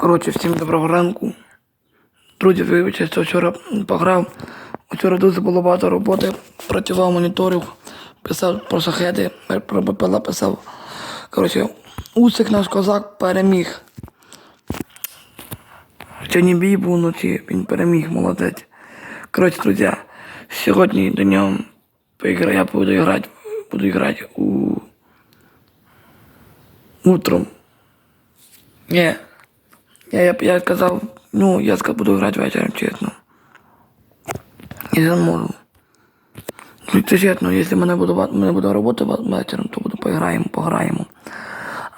Коротше, всім доброго ранку. Друзі, вибачте, що вчора пограв. Вчора дуже було багато роботи. Працював, моніторив, писав про шахеди, про БПЛА писав. Коротше, Усик наш козак переміг. Сьогодні бій був вночі, він переміг, молодець. Коротше, друзі, сьогодні до нього поіграю, я буду грати, буду грати у утром. Ні. Я, я, сказав, ну, я буду грати вечором, чесно. І не можу. Ну, це чесно, якщо мене буде, мене буде робота вечором, то буду пограємо, пограємо.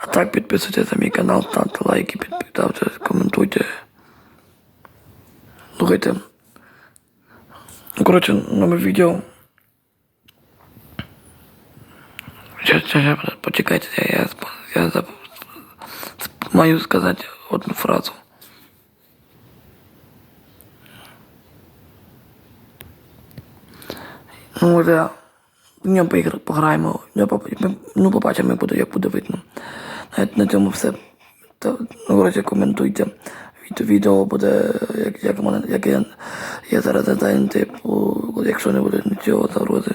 А так підписуйтесь на мій канал, ставте лайки, підписуйтесь, коментуйте. Слухайте. Ну, коротше, нове відео. Сейчас, сейчас, почекайте, я, я, я заб- маю сказати одну фразу. Ну, вже в поігр- пограємо. Ну, побачимо, як буде, як буде видно. На, на цьому все. Та, ну, коротше, коментуйте. Від, відео буде, як, як, мене, як я, я зараз задаю, типу, якщо не буде нічого загрози,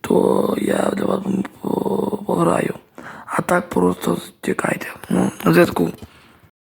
то я для вас пограю. Так просто чекайте. Ну, на зв'язку.